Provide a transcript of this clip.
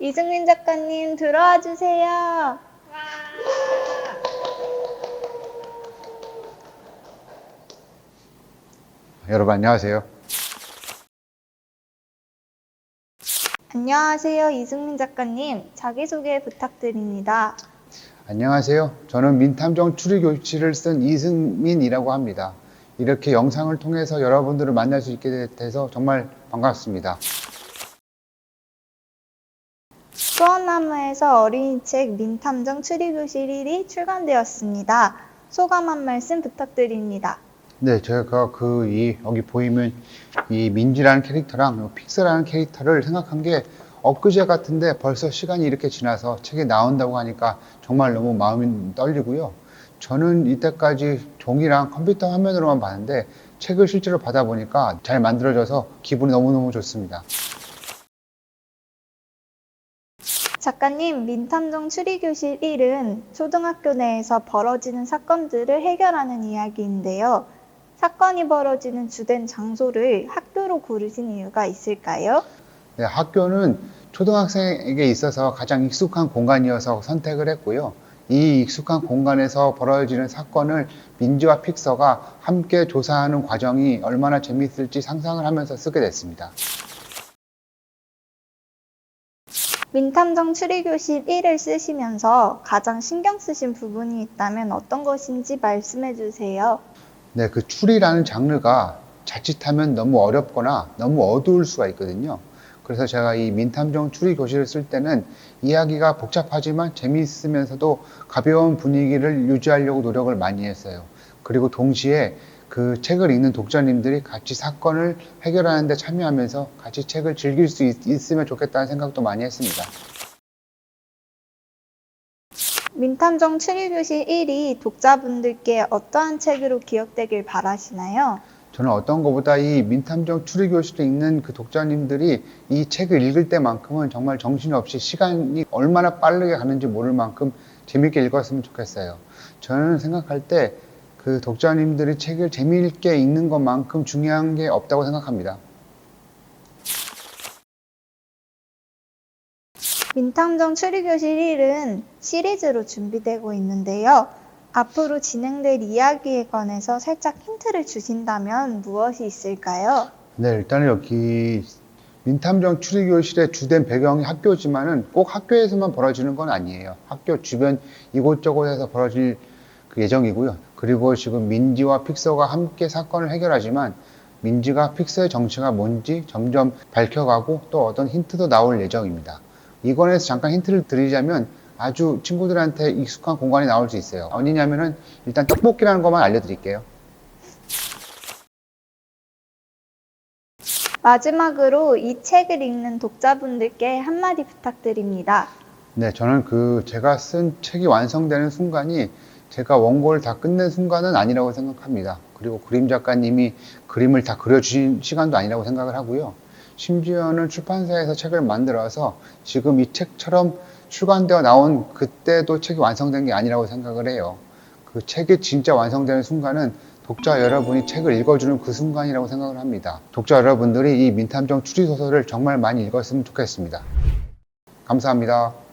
이승민 작가님 들어와 주세요. 여러분 안녕하세요. 안녕하세요, 이승민 작가님. 자기소개 부탁드립니다. 안녕하세요. 저는 민탐정 추리 교실을 쓴 이승민이라고 합니다. 이렇게 영상을 통해서 여러분들을 만날 수 있게 돼서 정말 반갑습니다. 수원나무에서 어린이책 민탐정 추리교실 1이 출간되었습니다. 소감 한 말씀 부탁드립니다. 네, 제가 그 이 여기 보이면 이 민지라는 캐릭터랑 픽스라는 캐릭터를 생각한 게 엊그제 같은데 벌써 시간이 이렇게 지나서 책이 나온다고 하니까 정말 너무 마음이 떨리고요. 저는 이때까지 종이랑 컴퓨터 화면으로만 봤는데 책을 실제로 받아보니까 잘 만들어져서 기분이 너무너무 좋습니다. 작가님, 민탐정 추리교실 1은 초등학교 내에서 벌어지는 사건들을 해결하는 이야기인데요. 사건이 벌어지는 주된 장소를 학교로 고르신 이유가 있을까요? 네, 학교는 초등학생에게 있어서 가장 익숙한 공간이어서 선택을 했고요. 이 익숙한 공간에서 벌어지는 사건을 민지와 픽서가 함께 조사하는 과정이 얼마나 재미있을지 상상을 하면서 쓰게 됐습니다. 민탐정 추리교실 1을 쓰시면서 가장 신경 쓰신 부분이 있다면 어떤 것인지 말씀해 주세요. 네, 그 추리라는 장르가 자칫하면 너무 어렵거나 너무 어두울 수가 있거든요. 그래서 제가 이 민탐정 추리 교실을 쓸 때는 이야기가 복잡하지만 재미있으면서도 가벼운 분위기를 유지하려고 노력을 많이 했어요. 그리고 동시에 그 책을 읽는 독자님들이 같이 사건을 해결하는 데 참여하면서 같이 책을 즐길 수 있, 있으면 좋겠다는 생각도 많이 했습니다. 민탐정 추리교실 1이 독자분들께 어떠한 책으로 기억되길 바라시나요? 저는 어떤 것보다 이 민탐정 추리교실에 있는 그 독자님들이 이 책을 읽을 때만큼은 정말 정신없이 시간이 얼마나 빠르게 가는지 모를 만큼 재밌게 읽었으면 좋겠어요. 저는 생각할 때 그 독자님들이 책을 재미있게 읽는 것만큼 중요한 게 없다고 생각합니다. 민탐정 추리교실 1은 시리즈로 준비되고 있는데요. 앞으로 진행될 이야기에 관해서 살짝 힌트를 주신다면 무엇이 있을까요? 네, 일단은 여기 민탐정 추리교실의 주된 배경이 학교지만은 꼭 학교에서만 벌어지는 건 아니에요. 학교 주변 이곳저곳에서 벌어질 그 예정이고요. 그리고 지금 민지와 픽서가 함께 사건을 해결하지만 민지가 픽서의 정체가 뭔지 점점 밝혀가고 또 어떤 힌트도 나올 예정입니다. 이권에서 잠깐 힌트를 드리자면 아주 친구들한테 익숙한 공간이 나올 수 있어요. 어디냐면은 일단 떡볶이라는 것만 알려드릴게요. 마지막으로 이 책을 읽는 독자분들께 한마디 부탁드립니다. 네, 저는 그 제가 쓴 책이 완성되는 순간이 제가 원고를 다 끝낸 순간은 아니라고 생각합니다. 그리고 그림 작가님이 그림을 다 그려주신 시간도 아니라고 생각을 하고요. 심지어는 출판사에서 책을 만들어서 지금 이 책처럼 출간되어 나온 그때도 책이 완성된 게 아니라고 생각을 해요. 그 책이 진짜 완성되는 순간은 독자 여러분이 책을 읽어주는 그 순간이라고 생각을 합니다. 독자 여러분들이 이 민탐정 추리소설을 정말 많이 읽었으면 좋겠습니다. 감사합니다.